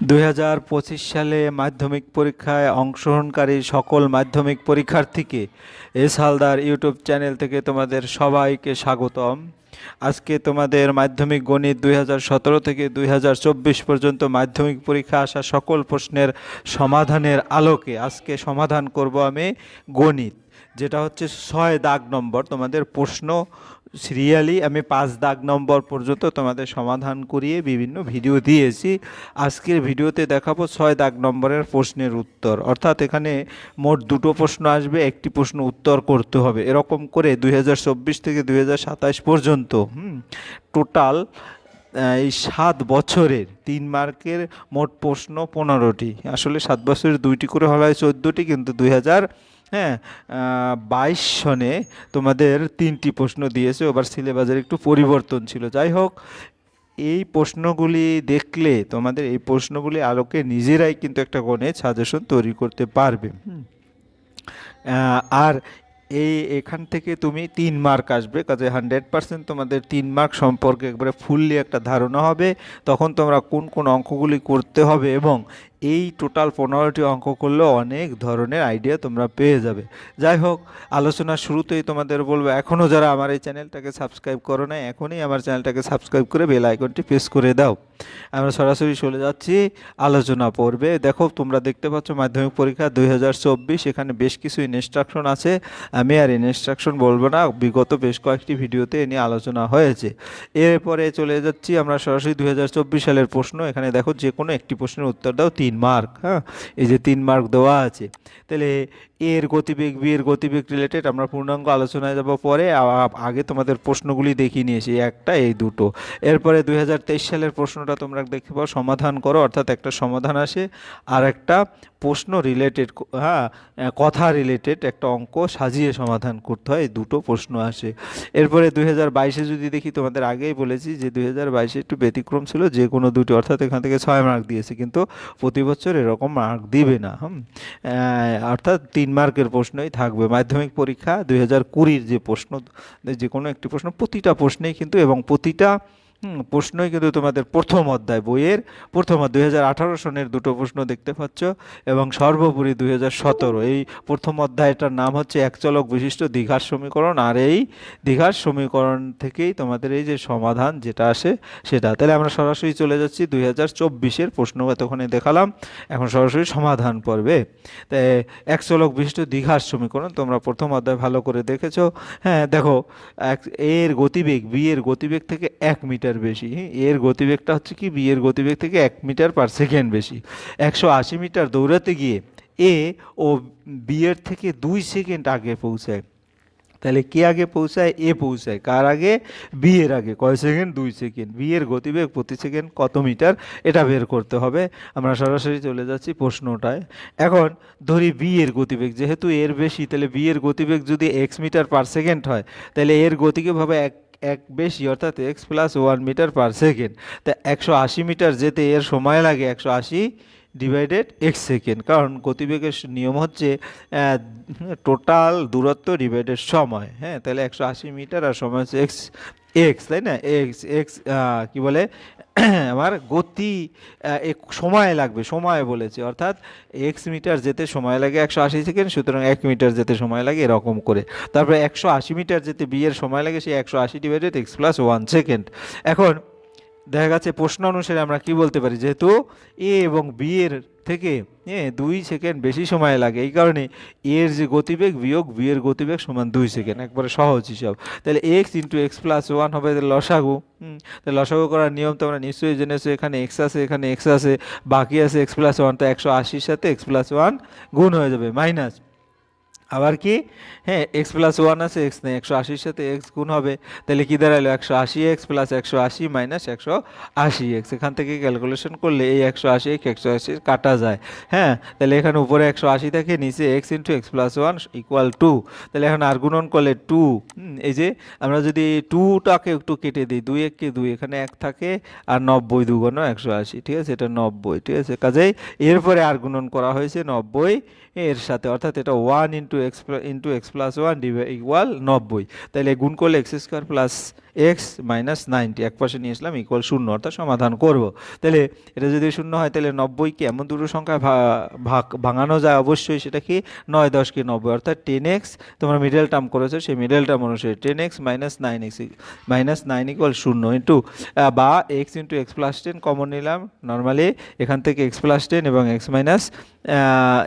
দুই হাজার পঁচিশ সালে মাধ্যমিক পরীক্ষায় অংশগ্রহণকারী সকল মাধ্যমিক পরীক্ষার্থীকে এস হালদার ইউটিউব চ্যানেল থেকে তোমাদের সবাইকে স্বাগতম। আজকে তোমাদের মাধ্যমিক গণিত দুই হাজার সতেরো থেকে দুই হাজার চব্বিশ পর্যন্ত মাধ্যমিক পরীক্ষা আসা সকল প্রশ্নের সমাধানের আলোকে আজকে সমাধান করব আমি গণিত। যেটা হচ্ছে ছয় দাগ নম্বর, তোমাদের প্রশ্ন, সিরিয়ালি আমি পাঁচ দাগ নম্বর পর্যন্ত তোমাদের সমাধান করিয়ে বিভিন্ন ভিডিও দিয়েছি। আজকের ভিডিওতে দেখাবো ছয় দাগ নম্বরের প্রশ্নের উত্তর। অর্থাৎ এখানে মোট দুটো প্রশ্ন আসবে, একটি প্রশ্ন উত্তর করতে হবে। এরকম করে দুই হাজার চব্বিশ থেকে দুই হাজার সাতাশ পর্যন্ত টোটাল এই সাত বছরের তিন মার্কের মোট প্রশ্ন পনেরোটি। আসলে সাত বছরের দুইটি করে হওয়া হয় চোদ্দোটি, কিন্তু দুই হাজার হ্যাঁ বাইশ সনে তোমাদের তিনটি প্রশ্ন দিয়েছে ওবার সিলেবাসের একটু পরিবর্তন ছিল। যাই হোক, এই প্রশ্নগুলি দেখলে তোমাদের, এই প্রশ্নগুলি আলোকে নিজেরাই কিন্তু একটা গণিত সাজেশন তৈরি করতে পারবে। আর এই এখান থেকে তুমি তিন মার্ক আসবে, কাজে হান্ড্রেড পার্সেন্ট তোমাদের তিন মার্ক সম্পর্কে একবারে ফুললি একটা ধারণা হবে। তখন তোমরা কোন কোন অঙ্কগুলি করতে হবে এবং এই টোটাল পনেরোটি অঙ্ক করলে অনেক ধরনের আইডিয়া তোমরা পেয়ে যাবে। যাই হোক আলোচনার শুরুতেই তোমাদের বলব এখনও যারা আমার এই চ্যানেলটাকে সাবস্ক্রাইব করো না এখনই আমার চ্যানেলটাকে সাবস্ক্রাইব করে বেল আইকনটি প্রেস করে দাও। আমরা সরাসরি চলে যাচ্ছি আলোচনা পড়বে দেখো, তোমরা দেখতে পাচ্ছ মাধ্যমিক পরীক্ষা দুই হাজার চব্বিশ, এখানে বেশ কিছু ইনস্ট্রাকশন আছে। আমি আর ইনস্ট্রাকশন বলব না, বিগত বেশ কয়েকটি ভিডিওতে এ নিয়ে আলোচনা হয়েছে। এরপরে চলে যাচ্ছি আমরা সরাসরি দুই হাজার চব্বিশ সালের প্রশ্ন। এখানে দেখো যে কোনো একটি প্রশ্নের উত্তর দাও তিন মার্ক হ্যাঁ? এই যে তিন মার্ক দেওয়া আছে। তাহলে এর গতিবেগ বি এর গতিবেগ রিলেটেড আমরা পূর্ণাঙ্গ আলোচনায় যাব পরে। আগে তোমাদের প্রশ্নগুলি দেখিয়ে নিয়েছি, একটা, এই দুটো। এরপরে দুই হাজার তেইশ সালের প্রশ্নটা তোমরা দেখতে পাও, সমাধান করো, অর্থাৎ একটা সমাধান আসে। আর একটা প্রশ্ন রিলেটেড হ্যাঁ কথা রিলেটেড একটা অঙ্ক সাজিয়ে সমাধান করতে হয় দুটো প্রশ্ন আসে। এরপরে দুই হাজার বাইশে যদি দেখি, তোমাদের আগেই বলেছি যে দুই হাজার বাইশে একটু ব্যতিক্রম ছিল, যে কোনো দুটি অর্থাৎ এখান থেকে ছয় মার্ক দিয়েছে, কিন্তু প্রতি বছর এরকম মার্ক দিবে না, হুম? অর্থাৎ তিন মার্কের প্রশ্নই থাকবে। মাধ্যমিক পরীক্ষা দুই হাজার কুড়ির যে প্রশ্ন, যে কোনো একটি প্রশ্ন, প্রতিটা প্রশ্নেই কিন্তু, এবং প্রতিটা প্রশ্নই কিন্তু তোমাদের প্রথম অধ্যায় বইয়ের। প্রথম দুই সনের দুটো প্রশ্ন দেখতে পাচ্ছ, এবং সর্বোপরি দুই হাজার সতেরো। এই প্রথম অধ্যায়টার নাম হচ্ছে একচলক বিশিষ্ট দীঘার সমীকরণ, আর এই দীঘার সমীকরণ থেকেই তোমাদের এই যে সমাধান যেটা আসে সেটা। তাহলে আমরা সরাসরি চলে যাচ্ছি দুই হাজার চব্বিশের প্রশ্ন এতক্ষণে দেখালাম। এখন সরাসরি সমাধান পর্বে। তাই একচলক বিশিষ্ট দীঘার সমীকরণ তোমরা প্রথম অধ্যায় ভালো করে দেখেছ। হ্যাঁ দেখো, এক, এর গতিবেগ বি এর গতিবেগ থেকে এক মিটার বেশি। হ্যাঁ, এর গতিবেগটা হচ্ছে কি বি এর গতিবেগ থেকে এক মিটার পার সেকেন্ড বেশি। একশো আশি মিটার দৌড়াতে গিয়ে এ ও বি এর থেকে দুই সেকেন্ড আগে পৌঁছায়। তাহলে কে আগে পৌঁছায়? এ পৌঁছায়। কার আগে? বি এর আগে। কয় সেকেন্ড দুই সেকেন্ড বি এর গতিবেগ প্রতি সেকেন্ড কত মিটার? এটা বের করতে হবে। আমরা সরাসরি চলে যাচ্ছি প্রশ্নটায়। এখন ধরি বি এর গতিবেগ। যেহেতু এর বেশি তাহলে বি এর গতিবেগ যদি এক্স মিটার পার সেকেন্ড হয় তাহলে এর গতিকে ভাবে এক এক বেশি, অর্থাৎ x plus one metre per second তা একশো আশি মিটার যেতে এর সময় লাগে একশো আশি ডিভাইডেড এক্স সেকেন্ড কারণ গতিবেগের নিয়ম হচ্ছে টোটাল দূরত্ব ডিভাইডেড সময়। হ্যাঁ তাহলে একশো আশি মিটার আর সময় হচ্ছে এক্স এক্স তাই না? এক্স এক্স কী বলে? আমার গতি সময় লাগবে, সময় বলেছে। অর্থাৎ এক্স মিটার যেতে সময় লাগে একশো আশি সেকেন্ড সুতরাং এক মিটার যেতে সময় লাগে এরকম করে। তারপরে একশো আশি মিটার যেতে বিয়ের সময় লাগে, সেই একশো আশি divided x plus one second এখন দেখা গেছে প্রশ্ন অনুসারে আমরা কি বলতে পারি? যেহেতু এ এবং বি এর থেকে হ্যাঁ দুই সেকেন্ড বেশি সময় লাগে। এই কারণে এর যে গতিবেগ বিয়োগ বিয়ের গতিবেগ সমান দুই সেকেন্ড একবারে সহজ হিসাব। তাহলে x into x plus one হবে লসাগু। হুম, তাহলে লসাগু করার নিয়ম তো আমরা নিশ্চয়ই জেনেছো এখানে এক্স আছে এখানে এক্স আছে বাকি আছে এক্স প্লাস ওয়ান তো একশো আশির সাথে এক্স প্লাস ওয়ান গুণ হয়ে যাবে মাইনাস আবার কি? হ্যাঁ এক্স প্লাস ওয়ান আছে এক্স নেই, একশো আশির সাথে এক্স গুণ হবে। তাহলে কি দাঁড়াল? একশো আশি এক্স প্লাস একশো আশি মাইনাস একশো আশি এক্স এখান থেকে ক্যালকুলেশন করলে এই একশো আশি একশো আশি কাটা যায়। হ্যাঁ তাহলে এখানে উপরে একশো আশি থাকে নিচে x into x plus one equal to তাহলে এখন আর গুণন করলে টু এই যে আমরা যদি টুটাকে একটু কেটে দিই, দুই এককে দুই, এখানে এক থাকে আর নব্বই দুগুণ একশো আশি, ঠিক আছে? এটা নব্বই, ঠিক আছে? কাজেই এরপরে আর গুণন করা হয়েছে নব্বই এর সাথে। অর্থাৎ এটা one into x into x plus one divide equal নব্বই। তাহলে গুণ করলে x square plus x minus ninety এক পাশে নিয়ে আসলাম ইকুয়াল শূন্য, অর্থাৎ সমাধান করব। তাহলে এটা যদি শূন্য হয় তাহলে নব্বইকে এমন দুটো সংখ্যায় ভা- ভাগ, ভাঙানো যায় অবশ্যই, সেটা কি? নয় দশ কি নব্বই, অর্থাৎ টেন এক্স তোমরা মিডল টার্ম করেছ, সেই মিডল টার্ম অনুসারে ten x minus nine x minus nine equal শূন্য ইন্টু বা x into x plus ten common নিলাম। নর্মালি এখান থেকে এক্স প্লাস টেন এবং x minus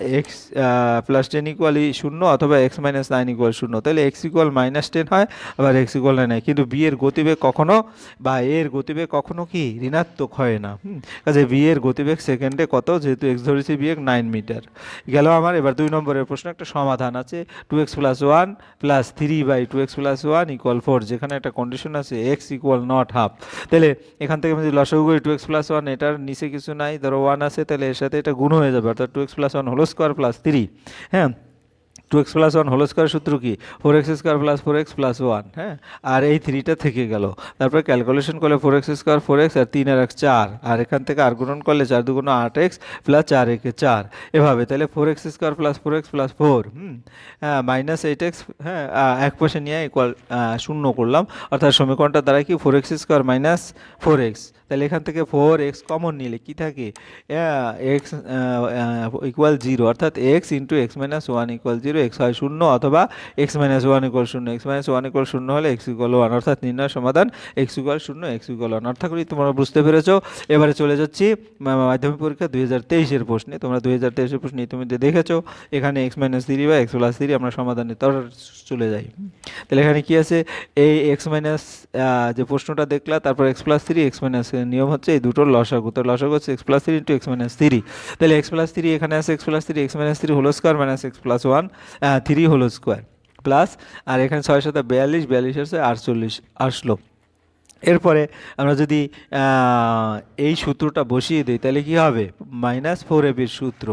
x plus ten equally শূন্য অথবা এক্স মাইনাস নাইন ইকুয়াল শূন্য। তাহলে এক্স ইকুয়াল মাইনাস টেন হয়, আবার এক্স ইকুয়াল নাইন হয়। কিন্তু বি এর গতিবেগ কখনো বা এর গতিবেগ কখনো কি ঋণাত্মক হয় না। কাজে বি এর গতিবেগ সেকেন্ডে কত? যেহেতু এক্স ধরেছি বি নাইন মিটার গেল আমার এবার দুই নম্বরের প্রশ্ন, একটা সমাধান আছে। Two x plus one plus three by two x plus one equal four যেখানে একটা কন্ডিশন আছে এক্স ইকুয়াল নট হাফ তাহলে এখান থেকে আমি যদি লসাগু করি টু এক্স প্লাস ওয়ান এটার নিচে কিছু নাই, ধরো ওয়ান আছে, তাহলে এর সাথে এটা গুণ হয়ে যাবে। অর্থাৎ two x plus one whole square plus three হ্যাঁ two x plus one whole square সূত্র কি? Four x square plus four x plus one হ্যাঁ? আর এই থ্রিটা থেকে গেল। তারপরে ক্যালকুলেশন করলে four x square four x আর তিন আর এক চার। আর এখান থেকে আর গুণন করলে চার দুগুণ আট এক্স প্লাস চার একে চার। এভাবে তাহলে four x square plus four x plus four হ্যাঁ মাইনাস এইট এক্স হ্যাঁ এক পাশে নিয়ে ইকুয়াল শূন্য করলাম। অর্থাৎ সমীকরণটা দ্বারা কি four x square minus four x তাহলে এখান থেকে ফোর এক্স কমন নিলে কি থাকে? এক্স ইকুয়াল জিরো অর্থাৎ x into x minus one equal zero x হয় শূন্য অথবা এক্স মাইনাস ওয়ান ইকুয়াল শূন্য এক্স মাইনাস ওয়ান ইকুয়াল শূন্য হলে এক্স ইকুয়াল ওয়ান অর্থাৎ নির্ণয় সমাধান এক্স ইকুয়াল শূন্য এক্স ইকুয়াল ওয়ান অর্থাৎ করি, তোমরা বুঝতে পেরেছ। এবারে চলে যাচ্ছি মাধ্যমিক পরীক্ষা দুই হাজার তেইশের প্রশ্নে। তোমরা দুই হাজার তেইশের প্রশ্নে ইতিমধ্যে দেখেছ। এখানে এক্স মাইনাস থ্রি বা এক্স প্লাস থ্রি আমরা সমাধানে তর চলে যাই। তাহলে এখানে কি আছে? এই এক্স মাইনাস যে প্রশ্নটা দেখলা, তারপর x plus three x minus নিয়ম হচ্ছে এই দুটোর লসাগু। তো লসাগু হচ্ছে x plus three into x minus three তাহলে এক্স প্লাস থ্রি এখানে আছে x plus three x minus three whole square minus x plus one three whole square plus আর এখানে ছয় সাথে বিয়াল্লিশ বিয়াল্লিশ হচ্ছে আটচল্লিশ আসলো এরপরে আমরা যদি এই সূত্রটা বসিয়ে দিই, তাহলে কি হবে? মাইনাস ফোর এ বির সূত্র।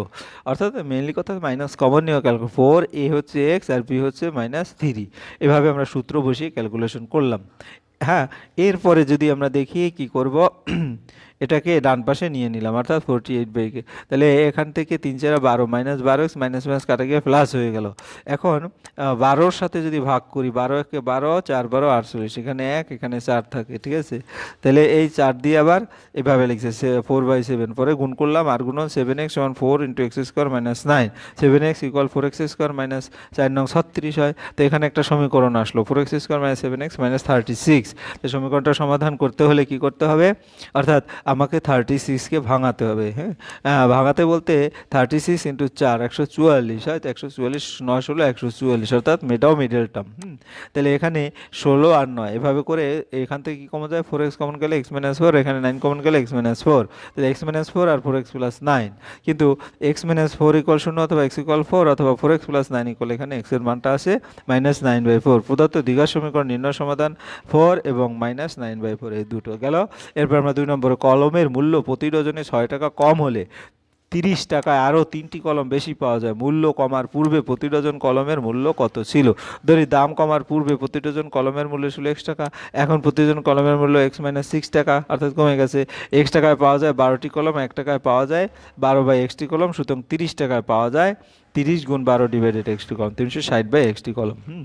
অর্থাৎ মেনলি কথা মাইনাস কমন নিয়ে ক্যালকুলেট ফোর এ হচ্ছে এক্স আর বি হচ্ছে মাইনাস থ্রি এভাবে আমরা সূত্র বসিয়ে ক্যালকুলেশন করলাম। হ্যাঁ এরপরে যদি আমরা দেখি কি করব? এটাকে ডান পাশে নিয়ে নিলাম, অর্থাৎ ফোরটি এইট বাইকে তাহলে এখান থেকে তিন চারা বারো মাইনাস বারো এক্স মাইনাস মাইনাস কাটা গিয়ে প্লাস হয়ে গেল। এখন বারোর সাথে যদি ভাগ করি, বারো একে বারো, চার বারো আটচল্লিশ, এখানে এক, এখানে চার থাকে, ঠিক আছে? তাহলে এই চার দিয়ে আবার এভাবে লিখছে ফোর বাই সেভেন পরে গুণ করলাম, আর গুণ seven x one four into x square minus nine seven x equal four x square minus চার নং ছত্রিশ হয়, তো এখানে একটা সমীকরণ আসলো four x square minus seven x minus thirty six তো সমীকরণটা সমাধান করতে হলে কি করতে হবে? অর্থাৎ আমাকে থার্টি সিক্সকে ভাঙাতে হবে হ্যাঁ? ভাঙাতে বলতে থার্টি সিক্স ইন্টু চার, একশো চুয়াল্লিশ, হয়? তো একশো চুয়াল্লিশ, নয়, ষোলো, একশো চুয়াল্লিশ, অর্থাৎ মেটাও মিডল টার্ম তাহলে এখানে ষোলো আর নয়, এভাবে করে এখান থেকে কি কমন যায়? ফোর এক্স কমন গেলে এক্স মাইনাস ফোর এখানে নাইন কমন গেলে এক্স মাইনাস ফোর তাহলে এক্স মাইনাস ফোর আর ফোর এক্স প্লাস নাইন কিন্তু এক্স মাইনাস ফোর ইকুয়াল শূন্য অথবা এক্স ইকুয়াল ফোর অথবা four x plus nine equal এখানে এক্সের মানটা আসে মাইনাস নাইন বাই ফোর প্রদত্ত দীঘার সমীকরণ নির্ণয় সমাধান ফোর এবং মাইনাস নাইন বাই ফোর এই দুটো গেল। এরপর আমরা দুই নম্বরে কলমের মূল্য প্রতি ডজনে ছয় টাকা কম হলে তিরিশ টাকায় আরও তিনটি কলম বেশি পাওয়া যায়। মূল্য কমার পূর্বে প্রতি ডজন কলমের মূল্য কত ছিল? ধরি দাম কমার পূর্বে প্রতি ডজন কলমের মূল্য ছিল এক্স টাকা, এখন প্রতি ডজন কলমের মূল্য এক্স মাইনাস সিক্স টাকা, অর্থাৎ কমে গেছে। এক্স টাকায় পাওয়া যায় বারোটি কলম, এক টাকায় পাওয়া যায় বারো বাই এক্সটি কলম, সুতরাং তিরিশ টাকায় পাওয়া যায় তিরিশ গুণ বারো ডিভাইডেড এক্সটি কলম, তিনশো ষাট বাই এক্সটি কলম। হুম।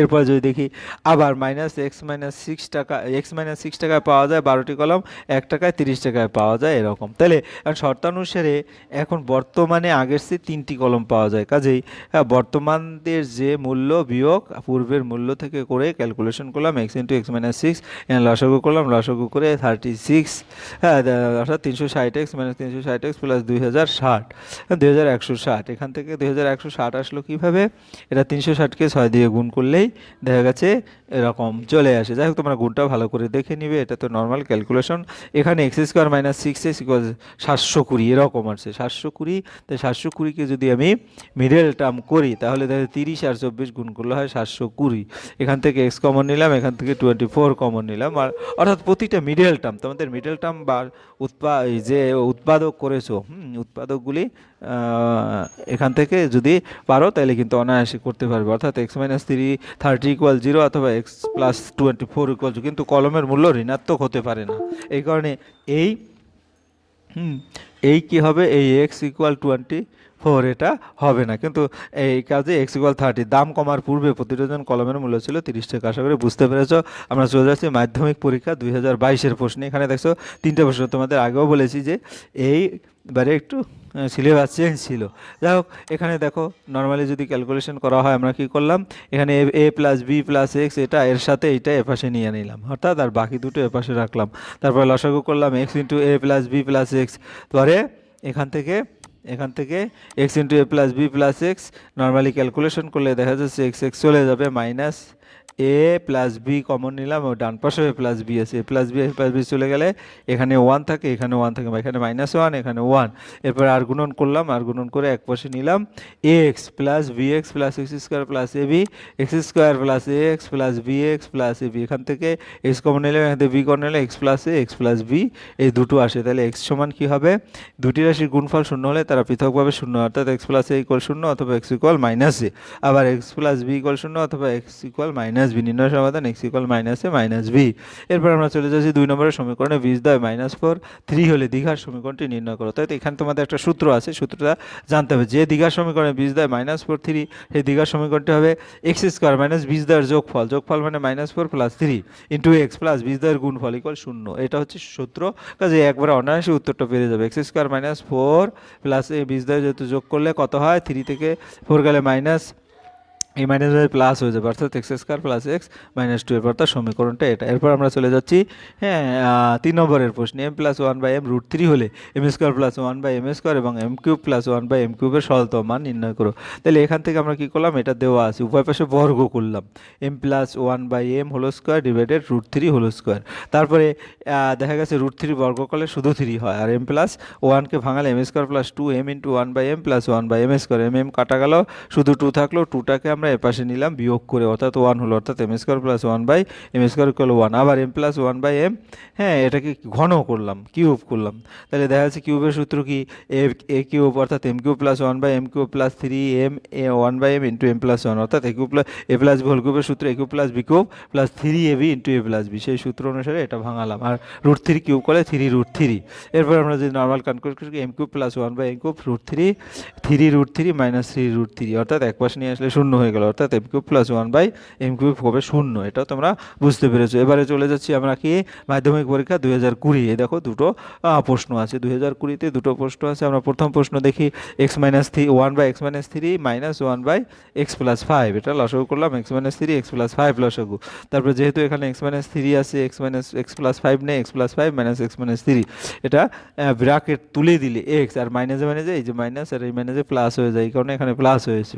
এরপর যদি দেখি আবার মাইনাস এক্স মাইনাস সিক্স টাকা এক্স মাইনাস সিক্স টাকায় পাওয়া যায় বারোটি কলম, এক টাকায় তিরিশ টাকায় পাওয়া যায় এরকম। তাহলে শর্তানুসারে এখন বর্তমানে আগের চেয়ে তিনটি কলম পাওয়া যায়। কাজেই বর্তমানদের যে মূল্য বিয়োগ, পূর্বের মূল্য থেকে করে ক্যালকুলেশন করলাম x into x minus six লসাগু করলাম, লসাগু করে থার্টি সিক্স হ্যাঁ অর্থাৎ তিনশো ষাট এক্স মাইনাস তিনশো ষাট এক্স প্লাস দুই হাজার ষাট, দুই হাজার একশো ষাট। এখান থেকে দুই হাজার একশো ষাট আসলো কীভাবে? এটা তিনশো ষাটকে ছয় দিয়ে গুণ করলেই দেখা গেছে এরকম চলে আসে। যাই হোক, তোমরা গুণটা ভালো করে দেখে নিবে, এটা তো নর্মাল ক্যালকুলেশন এখানে x square minus six x সাতশো কুড়ি, এরকম আছে সাতশো কুড়ি, তো সাতশো কুড়িকে যদি আমি মিডল টার্ম করি, তাহলে যায় তিরিশ আর চব্বিশ গুণ করলে হয় সাতশো কুড়ি। এখান থেকে এক্স কমন নিলাম, এখান থেকে টোয়েন্টি ফোর কমন নিলাম। আর অর্থাৎ প্রতিটা মিডল টার্ম তোমাদের মিডল টার্ম বা উৎপা যে উৎপাদক করেছ উৎপাদকগুলি এখান থেকে যদি পারো, তাহলে কিন্তু অনায়াসে করতে পারবে। অর্থাৎ x minus three thirty equal zero অথবা x plus twenty four equal কিন্তু কলমের মূল্য ঋণাত্মক হতে পারে না। এই কারণে এই এই কি হবে? এই এক্স ইকুয়াল টোয়েন্টি ফোর এটা হবে না। কিন্তু এই কাজে এক্স ইকুয়াল থার্টি দাম কমার পূর্বে প্রতিটা কলমের মূল্য ছিল তিরিশ টাকা। আশা করি বুঝতে পেরেছ। আমরা চলে যাচ্ছি মাধ্যমিক পরীক্ষা দুই হাজার বাইশের প্রশ্নে। এখানে দেখছ, তিনটে প্রশ্ন তোমাদের আগেও বলেছি যে এইবারে একটু সিলেবাস চেঞ্জ ছিল। যাই হোক, এখানে দেখো নর্মালি যদি ক্যালকুলেশন করা হয়, আমরা কি করলাম? এখানে a plus b plus x এটা এর সাথে এইটা এপাশে নিয়ে নিলাম। অর্থাৎ আর বাকি দুটো এপাশে রাখলাম। তারপর লসাগু করলাম x into a plus b plus x পরে এখান থেকে এখান থেকে x into a plus b plus x normally calculation করলে দেখা যাচ্ছে এক্স এক্স চলে যাবে minus a plus b common নিলাম ডান পাশে এ প্লাস বি আছে। A plus b a plus b চলে গেলে এখানে ওয়ান থাকে, এখানে ওয়ান থাকে, এখানে মাইনাস ওয়ান এখানে ওয়ান এরপর আর গুণন করলাম, আর গুণন করে এক পাশে নিলাম। X plus b x plus x square plus a b x square plus a x plus b x plus a b এখান থেকে এক্স কমন নিলে এখান থেকে বি কমন নিলে x plus a x plus b এই দুটো আসে। তাহলে এক্স সমান কী হবে? দুটি রাশির গুণফল শূন্য হলে তারা পৃথকভাবে শূন্য, অর্থাৎ এক্স প্লাস এ ইকুয়াল শূন্য অথবা এক্স ইকুয়াল মাইনাস এ আবার এক্স প্লাস বি ইকুয়াল শূন্য অথবা এক্স ইকুয়াল মাইনাস বি নির্ণয় সমাধান x equal minus a minus b এরপর আমরা চলে যাচ্ছি দুই নম্বরের সমীকরণে বীজ দেয় মাইনাস ফোর থ্রি হলে দীঘার সমীকরণটি নির্ণয় করো। তাই এখানে তোমাদের একটা সূত্র আছে, সূত্রটা জানতে হবে। যে দীঘার সমীকরণে বীজ দেয় মাইনাস ফোর থ্রি সেই দীঘার সমীকরণটি হবে এক্স স্কোয়ার মাইনাস বীজ দেওয়ার যোগফল। যোগফল মানে minus four plus three into x plus বীজ দেওয়ার গুণফল ইকুয়াল শূন্য। এটা হচ্ছে সূত্র। কাজে একবার অনায়াসে উত্তরটা পেরে যাবে। X square minus four plus a বীজ দেওয়ার যেহেতু যোগ করলে কত হয়? থ্রি থেকে ফোর গেলে মাইনাস এই মাইনাস বাই প্লাস হয়ে যাবে, অর্থাৎ x square plus x minus two এরপর তার সমীকরণটা এটা। এরপর আমরা চলে যাচ্ছি হ্যাঁ তিন নম্বরের প্রশ্ন m plus one by m root three হলে m square plus one by m square এবং m cube plus one by m কিউবের সরলতম মান নির্ণয় করো। তাহলে এখান থেকে আমরা কি করলাম? এটা দেওয়া আছে, উভয় পাশে বর্গ করলাম। M plus one by m whole square divided root three whole square তারপরে দেখা গেছে রুট থ্রি বর্গ করলে শুধু থ্রি হয়, আর এম প্লাস ওয়ানকে ভাঙালে m square plus two m into one by m plus one by m square m m কাটা গেল, শুধু টু থাকল টুটাকে আমরা এপাশে নিলাম, বিয়োগ করে অর্থাৎ ওয়ান হলো অর্থাৎ m square plus one by m square equal one আবার m plus one by m হ্যাঁ এটাকে ঘন করলাম কিউব করলাম। তাহলে দেখা যাচ্ছে কিউবের সূত্র কি? এ এ কিউব অর্থাৎ m cube plus one by m cube plus three m a one by m into m plus one অর্থাৎ a cube plus a plus b whole কিউবের সূত্র a cube plus b cube plus three a b into a plus b সেই সূত্র অনুসারে এটা ভাঙালাম। আর root three cube করলে থ্রি রুট থ্রি এরপর আমরা যদি নর্মাল কনক্লুড করি m cube plus one by m cube root three three root three minus three root three অর্থাৎ এক পাশে নিয়ে আসলে শূন্য হয়ে গেল, অর্থাৎ m cube plus one by m cube হবে শূন্য, এটাও তোমরা বুঝতে পেরেছ। এবারে চলে যাচ্ছি আমরা কি? মাধ্যমিক পরীক্ষা দুই হাজার কুড়ি দেখো দুটো প্রশ্ন আছে। দুই হাজার কুড়িতে দুটো প্রশ্ন আছে, আমরা প্রথম প্রশ্ন দেখি x minus three one by x minus three minus one by x plus five এটা লসাগু করলাম x minus three x plus five লসাগু। তারপর যেহেতু এখানে এক্স মাইনাস থ্রি আছে x minus x plus five নেই x plus five minus x minus three এটা ব্রাকেট তুলে দিলে এক্স আর মাইনাসে মাইনাসে এই যে মাইনাস আর এই মাইনাসে প্লাস হয়ে যায়, এই কারণে এখানে প্লাস হয়েছে।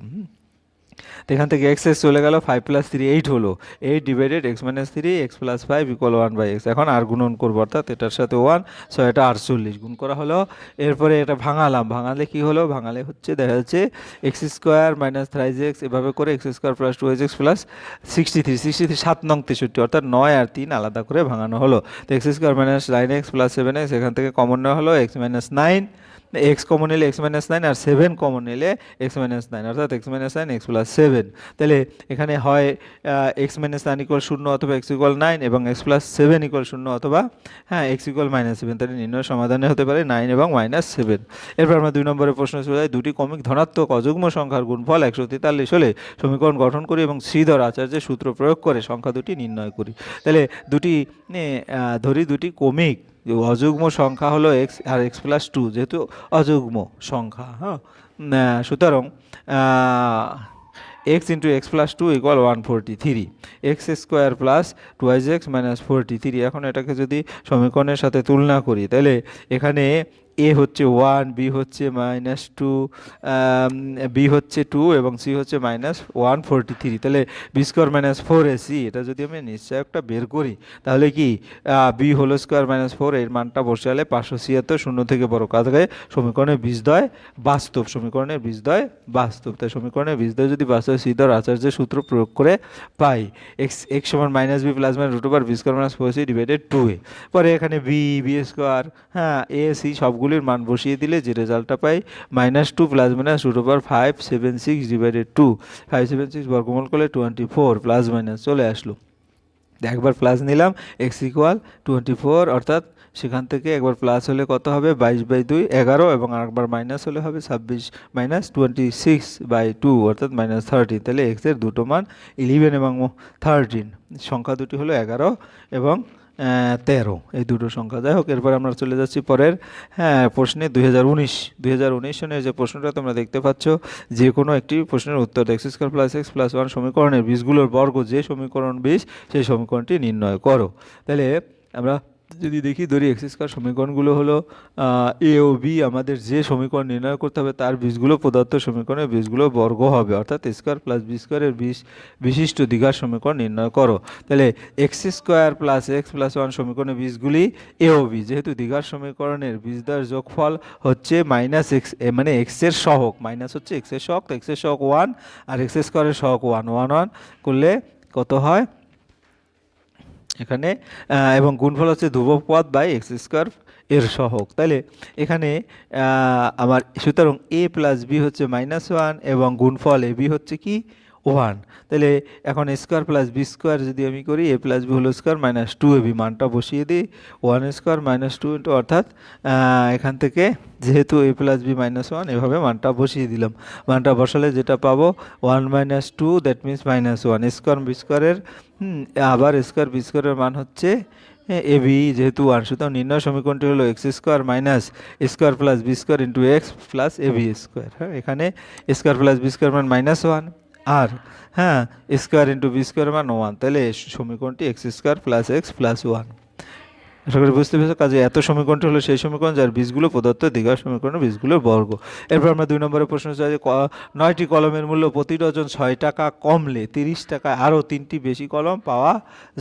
এখান থেকে এক্স এক্স চলে গেল ফাইভ প্লাস থ্রি এইট হলো। Eight divided x minus three x plus five equal one by x এখন আর গুণন করব, অর্থাৎ এটার সাথে ওয়ান সো এটা আটচল্লিশ। গুণ করা হলো। এরপরে এটা ভাঙালাম। ভাঙালে কি হলো? ভাঙালে হচ্ছে, দেখা যাচ্ছে x square minus thrice x এভাবে করে x square plus two x plus sixty three sixty three সাত নং তেষট্টি, অর্থাৎ নয় আর তিন আলাদা করে ভাঙানো হলো। তো x square minus nine x plus seven x এখান থেকে কমন নেওয়া হলো x minus nine x common নিলে এক্স মাইনাস নাইন আর সেভেন কমন নিলে এক্স মাইনাস নাইন অর্থাৎ x minus nine x plus seven তাহলে এখানে হয় এক্স মাইনাস নাইন ইকুয়াল শূন্য অথবা এক্স ইকুয়াল নাইন এবং এক্স প্লাস সেভেন ইকুয়াল শূন্য অথবা হ্যাঁ এক্স ইকুয়াল মাইনাস সেভেন তাহলে নির্ণয় সমাধানে হতে পারে নাইন এবং মাইনাস সেভেন এরপর আমরা দুই নম্বরের প্রশ্ন চলে যাই দুটি কমিক ধনাত্মক অযুগ্ম সংখ্যার গুণফল একশো তেতাল্লিশ হলে সমীকরণ গঠন করি এবং শ্রীধর আচার্যের সূত্র প্রয়োগ করে সংখ্যা দুটি নির্ণয় করি। তাহলে দুটি ধরি দুটি কমিক যে অযুগ্ম সংখ্যা হলো এক্স আর এক্স প্লাস টু, যেহেতু অযুগ্ম সংখ্যা হ্যাঁ? সুতরাং x into x plus two equal one forty three x square plus twice x minus forty three, এখন এটাকে যদি সমীকরণের সাথে তুলনা করি, তাহলে এখানে এ হচ্ছে ওয়ান বি হচ্ছে মাইনাস টু বি হচ্ছে টু এবং সি হচ্ছে মাইনাস ওয়ান ফোরটি থ্রি তাহলে b square minus four a c এটা যদি আমি নিশ্চয়কটা বের করি, তাহলে কি b whole square minus four এর মানটা বসালে পাঁচশো ছিয়াত্তর, শূন্য থেকে বড় কাজে সমীকরণের বীজদ্বয় বাস্তব, সমীকরণের বীজদ্বয় বাস্তব। তাই সমীকরণের বীজদ্বয় যদি বাস্তব সিদ্ধর আচার্যের সূত্র প্রয়োগ করে পাই এক্স এক্স সমান minus b plus minus root over b square minus four c divided two a পরে এখানে বি বি স্কোয়ার হ্যাঁ এ সি সবগুলির মান বসিয়ে দিলে যে রেজাল্টটা পাই minus two plus minus root over five seven six divided two five seven six বর্গমূল করলে টোয়েন্টি ফোর প্লাস মাইনাস চলে আসলো। একবার প্লাস নিলাম এক্স ইকুয়াল টোয়েন্টি ফোর অর্থাৎ সেখান থেকে একবার প্লাস হলে কত হবে? বাইশ বাই দুই, এগারো, এবং আরেকবার মাইনাস হলে হবে ছাব্বিশ minus twenty six by two অর্থাৎ মাইনাস থার্টিন তাহলে এক্সের দুটো মান ইলেভেন এবং থার্টিন সংখ্যা দুটি হলো এগারো এবং তেরো, এই দুটো সংখ্যা। যাই হোক, এরপর আমরা চলে যাচ্ছি পরের হ্যাঁ প্রশ্নে দুই হাজার উনিশ। হাজার উনিশ সনের যে প্রশ্নটা তোমরা দেখতে পাচ্ছ, যে কোনো একটি প্রশ্নের উত্তর x square plus x plus one সমীকরণের বীজগুলোর বর্গ, যে সমীকরণ বীজ, সেই সমীকরণটি নির্ণয় করো। তাহলে আমরা যদি দেখি ধরি এক্স স্কোয়ার সমীকরণগুলো হলো এ ও বি আমাদের যে সমীকরণ নির্ণয় করতে হবে তার বীজগুলো পদার্থ সমীকরণের বীজগুলো বর্গ হবে। অর্থাৎ স্কোয়ার প্লাস বি স্কোয়ারের বীজ বিশিষ্ট দীঘার সমীকরণ নির্ণয় করো। তাহলে x square plus x plus one সমীকরণের বীজগুলি এ ও বি যেহেতু দ্বিঘাত সমীকরণের বীজদার যোগফল হচ্ছে মাইনাস এক্স মানে এক্সের সহক মাইনাস হচ্ছে এক্সের সহক, তো এক্সের সহক ওয়ান আর এক্স স্কোয়ারের সহক ওয়ান ওয়ান ওয়ান করলে কত হয়? এখানে এবং গুণফল হচ্ছে ধ্রুবক পদ বাই এক্স স্কোয়ার এর সহক তাহলে এখানে আমার সুতরাং এ প্লাস বি হচ্ছে মাইনাস ওয়ান এবং গুণফল এ বি হচ্ছে কি? ওয়ান। তাহলে এখন স্কোয়ার প্লাস বি স্কোয়ার যদি আমি করি a plus b whole square minus two a b মানটা বসিয়ে দিই one square minus two into অর্থাৎ এখান থেকে যেহেতু a plus b minus one এভাবে মানটা বসিয়ে দিলাম। মানটা বসালে যেটা পাবো one minus two that means minus one square b স্কোয়ারের আবার স্কোয়ার বি স্কোয়ারের মান হচ্ছে, এ বি যেহেতু ওয়ান সুতরাং নির্ণয় সমীকরণটি হলো x square minus square plus b square into x plus a b square হ্যাঁ এখানে স্কোয়ার প্লাস বি স্কোয়ার মান মাইনাস ওয়ান আর হ্যাঁ স্কোয়ার ইন্টু বি স্কোয়ার মান ওয়ান তাহলে সমীকরণটি x square plus x plus one আশা করি বুঝতে পেরেছ, কাজে এত সমীকরণটি হলো সেই সমীকরণ যার বীজগুলো প্রদত্ত দীঘা সমীকরণের বীজগুলোর বর্গ। এরপর আমরা দুই নম্বরের প্রশ্ন চাই যে নয়টি কলমের মূল্য প্রতি ডজন ছয় টাকা কমলে তিরিশ টাকায় আরও তিনটি বেশি কলম পাওয়া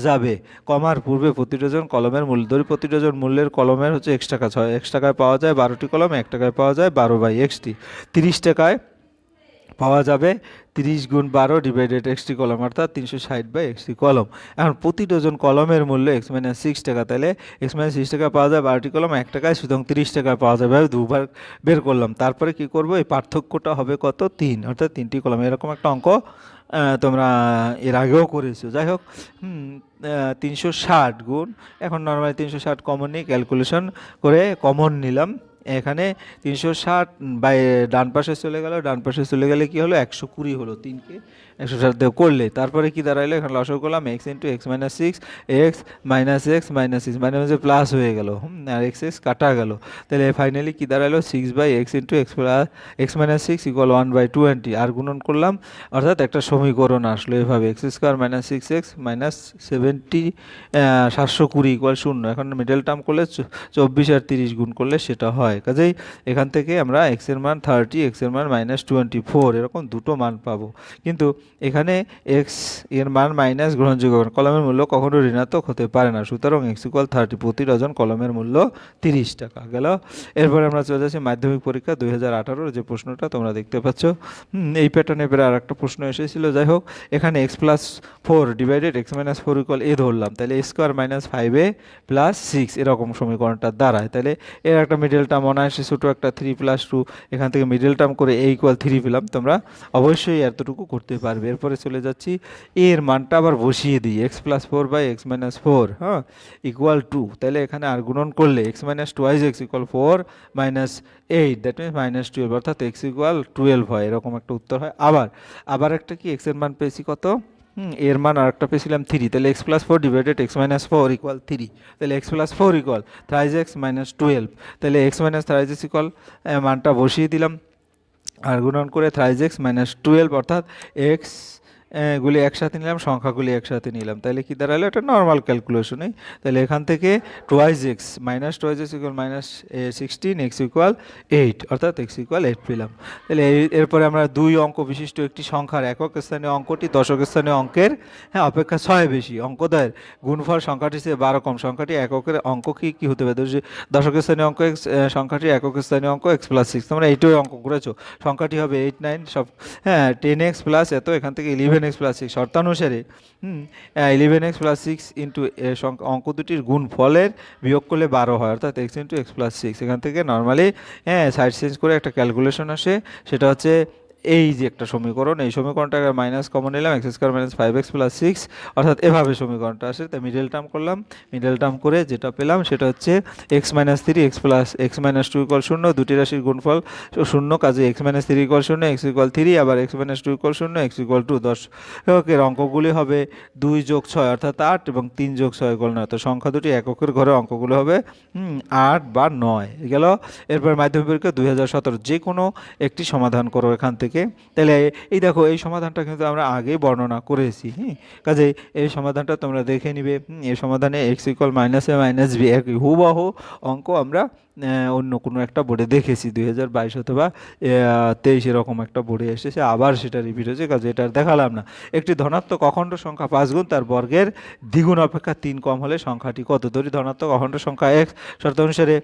যাবে। কমার পূর্বে প্রতি ডজন কলমের মূল্য, ধরি প্রতি ডজন মূল্যের কলমের হচ্ছে এক্স টাকা, ছয় এক্স টাকায় পাওয়া যায় বারোটি কলম, এক টাকায় পাওয়া যায় বারো বাই এক্সটি তিরিশ টাকায় পাওয়া যাবে তিরিশ গুণ বারো ডিভাইডেড এক্সটি কলম অর্থাৎ তিনশো ষাট বাই এক্সটি কলম এখন প্রতি ডজন কলমের মূল্য এক্স মাইনাস সিক্স টাকা, তাহলে এক্স মাইনাস সিক্স টাকা পাওয়া যায় বারোটি কলম এক টাকায়, সুতরাং তিরিশ টাকায় পাওয়া যাবে। আমি দুবার বের করলাম। তারপরে কি করব? এই পার্থক্যটা হবে কত? তিন, অর্থাৎ তিনটি কলম এরকম একটা অঙ্ক তোমরা এর আগেও করেছ। যাই হোক তিনশো ষাট গুণ। এখন নর্মালি তিনশো ষাট কমন নিয়ে ক্যালকুলেশন করে কমন নিলাম। এখানে তিনশো ষাট, বাই, ডান পাশে চলে গেল, ডান পাশে চলে গেলে কি হলো? একশো কুড়ি হলো তিনকে। একশো ষাট দিয়ে করলে, তারপরে কি দাঁড়াইলো? এখানে লসও করলাম x into x minus six x minus x minus six হচ্ছে প্লাস হয়ে গেল আর এক্স এক্স কাটা গেল। তাহলে ফাইনালি কি দাঁড়াল six by x into x plus x minus six equal one by twenty আর গুণন করলাম, অর্থাৎ একটা সমীকরণ আসলো এভাবে x square minus six x minus seventy সাতশো কুড়ি ইকুয়াল শূন্য। এখন মিডল টার্ম করলে চব্বিশ আর তিরিশ গুণ করলে সেটা হয়। কাজেই এখান থেকে আমরা এক্সের মান থার্টি এক্সের মান মাইনাস টোয়েন্টি ফোর এরকম দুটো মান পাবো। কিন্তু এখানে এক্সের মান মাইনাস গ্রহণযোগ্য। কলমের মূল্য কখনো ঋণাত্মক হতে পারে না। সুতরাং এক্স ইকুয়াল থার্টি প্রতি ডজন কলমের মূল্য তিরিশ টাকা। গেল। এরপরে আমরা চলে যাচ্ছি মাধ্যমিক পরীক্ষা দুই হাজার আঠারোর যে প্রশ্নটা তোমরা দেখতে পাচ্ছ। এই প্যাটার্নে এবারে আর একটা প্রশ্ন এসেছিল। যাই হোক, এখানে x plus four divided x minus four equal a ধরলাম। তাহলে a square minus five a plus six এরকম সমীকরণটা দাঁড়ায় তাহলে এর একটা মিডল অনায়াসে ছোটো একটা থ্রি প্লাস টু এখান থেকে মিডল টার্ম করে এ ইকুয়াল থ্রি পেলাম। তোমরা অবশ্যই এতটুকু করতে পারবে। এরপরে চলে যাচ্ছি এ এর মানটা আবার বসিয়ে দিই। X plus four by x minus four হ্যাঁ? ইকুয়াল টু তাহলে এখানে আর গুণন করলে x minus twice x equal four minus eight that means minus twelve অর্থাৎ এক্স ইকুয়াল টুয়েলভ হয়। এরকম একটা উত্তর হয়। আবার আবার একটা কি? এক্সের মান পেয়েছি কত? এর মান আর একটা পেয়েছিলাম থ্রি তাহলে x plus four divided x minus four equal three তাহলে x plus four equal thrice x minus twelve তাহলে x minus thrice x equal মানটা বসিয়ে দিলাম, আর গুণন করে থ্রাইজ এক্স মাইনাস টুয়েলভ অর্থাৎ এক্স গুলি একসাথে নিলাম, সংখ্যাগুলি একসাথে নিলাম। তাহলে কি দাঁড়াল? এটা নর্মাল ক্যালকুলেশনেই তাহলে এখান থেকে twice x minus twice x equal minus sixteen x equal eight অর্থাৎ এক্স ইকুয়াল এইট পেলাম। তাহলে এরপরে আমরা দুই অঙ্ক বিশিষ্ট একটি সংখ্যার একক স্থানীয় অঙ্কটি দশক স্থানীয় অঙ্কের হ্যাঁ অপেক্ষা ছয় বেশি। অঙ্কদয়ের গুণফল সংখ্যাটি সে বারো কম। সংখ্যাটি এককের অঙ্ক কি কি হতে পারে? দশক স্থানীয় অঙ্ক এক্স সংখ্যাটি একক স্থানীয় অঙ্ক এক্স প্লাস সিক্স তোমরা এইটাই অঙ্ক করেছ। সংখ্যাটি হবে এইট নাইন সব হ্যাঁ টেন এক্স প্লাস এত এখান থেকে eleven x plus six শর্তানুসারে eleven x plus six into অঙ্ক দুটির গুণ ফলের বিয়োগ করলে বারো হয়, অর্থাৎ x into x plus six এখান থেকে নর্মালি হ্যাঁ সাইড চেঞ্জ করে একটা ক্যালকুলেশন আসে, সেটা হচ্ছে এই যে একটা সমীকরণ, এই সমীকরণটাকে মাইনাস কমন নিলাম x square minus five x plus six অর্থাৎ এভাবে সমীকরণটা আসে। তাই মিডল টার্ম করলাম। মিডল টার্ম করে যেটা পেলাম সেটা হচ্ছে x minus three x plus x minus two equal শূন্য, দুটি রাশির গুণফল শূন্য, কাজে এক্স মাইনাস থ্রি ইকুয়াল শূন্য এক্স ইকুয়াল থ্রি আবার এক্স মাইনাস টু ইকুয়াল শূন্য এক্স ইকুয়াল টু দশ। এককের অঙ্কগুলি হবে দুই যোগ ছয়, অর্থাৎ আট, এবং তিন যোগ ছয় ইকুয়াল নয়। তো সংখ্যা দুটি এককের ঘরে অঙ্কগুলো হবে আট বা নয়। গেল? এরপর মাধ্যমিক পরীক্ষা দুই হাজার সতেরো যে কোনো একটি সমাধান করো এখান থেকে। তাহলে এই দেখো, এই সমাধানটা কিন্তু আমরা আগেই বর্ণনা করেছি হ্যাঁ কাজে এই সমাধানটা তোমরা দেখে নিবে এই সমাধানে x equal minus a minus b একই হুবাহু অঙ্ক আমরা অন্য কোনো একটা বোর্ডে দেখেছি। দুই হাজার বাইশ অথবা তেইশ এরকম একটা বোর্ডে এসেছে, আবার সেটা রিপিট হয়েছে, কাজে এটা দেখালাম না। একটি ধনাত্মক অখণ্ড সংখ্যা পাঁচ গুণ, তার বর্গের দ্বিগুণ অপেক্ষা তিন কম হলে সংখ্যাটি কত? ধরি ধনাত্মক অখণ্ড সংখ্যা এক্স শর্ত অনুসারে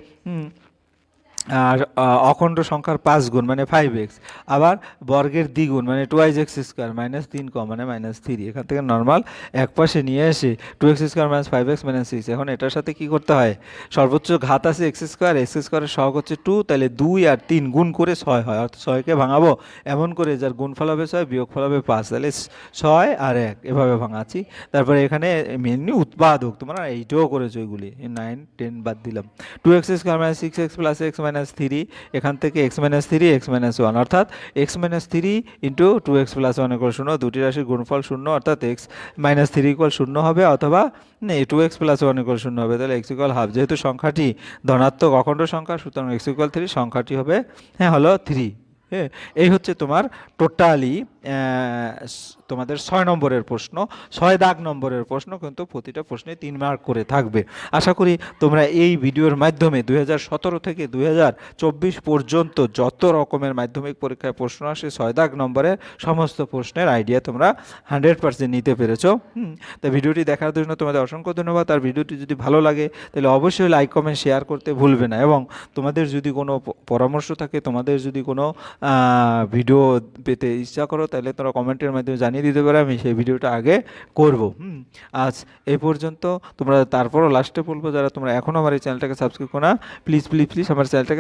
অখণ্ড সংখ্যার পাঁচ গুণ মানে ফাইভ এক্স আবার বর্গের দ্বিগুণ মানে টুয়াইজ এক্স স্কোয়ার মাইনাস তিন কম মানে মাইনাস থ্রি এখান থেকে নর্মাল এক পাশে নিয়ে এসে two x square minus five x minus six এখন এটার সাথে কী করতে হয়? সর্বোচ্চ ঘাত আছে এক্স স্কোয়ার এক্স স্কোয়ারের সহগ হচ্ছে টু তাহলে দুই আর তিন গুণ করে ছয় হয়। অর্থাৎ ছয়কে ভাঙাবো। এমন করে যার গুণ ফল হবে ছয় বিয়োগ ফল হবে পাঁচ। তাহলে ছয় আর এক, এভাবে ভাঙাচ্ছি। তারপরে এখানে মেনলি উৎপাদক, তোমরা এইটাও করেছ এগুলি। নাইন টেন বাদ দিলাম। Two x square minus six x plus x minus three এখান থেকে x minus three x minus one অর্থাৎ x minus three into two x plus one equal শূন্য, দুটি রাশির গুণফল শূন্য, অর্থাৎ এক্স মাইনাস থ্রি ইকুয়াল শূন্য হবে অথবা two x plus one equal শূন্য হবে, তাহলে এক্স ইকুয়াল হাফ যেহেতু সংখ্যাটি ধনাত্মক অখণ্ড সংখ্যা, সুতরাং এক্স ইকুয়াল থ্রি সংখ্যাটি হবে হ্যাঁ হলো থ্রি হ্যাঁ এই হচ্ছে তোমার টোটালি তোমাদের ছয় নম্বরের প্রশ্ন, ছয় দাগ নম্বরের প্রশ্ন কিন্তু প্রতিটা প্রশ্নে তিন মার্ক করে থাকবে। আশা করি তোমরা এই ভিডিওর মাধ্যমে দু হাজার সতেরো থেকে দু হাজার চব্বিশ পর্যন্ত যত রকমের মাধ্যমিক পরীক্ষায় প্রশ্ন আসে, ছয় দাগ নম্বরের সমস্ত প্রশ্নের আইডিয়া তোমরা হান্ড্রেড পার্সেন্ট নিতে পেরেছ। তা ভিডিওটি দেখার জন্য তোমাদের অসংখ্য ধন্যবাদ। আর ভিডিওটি যদি ভালো লাগে, তাহলে অবশ্যই লাইক কমেন্ট শেয়ার করতে ভুলবে না। এবং তোমাদের যদি কোনো পরামর্শ থাকে, তোমাদের যদি কোনো ভিডিও পেতে ইচ্ছা করো তাহলে তোমরা কমেন্টের মাধ্যমে জানিয়ে দিতে পারো, আমি সেই ভিডিওটা আগে করব। হুম, আজ এ পর্যন্ত। তোমরা তারপরও লাস্টে বলব, যারা তোমরা এখনও আমার এই চ্যানেলটাকে সাবস্ক্রাইব করো না প্লিজ প্লিজ প্লিজ আমার চ্যানেলটাকে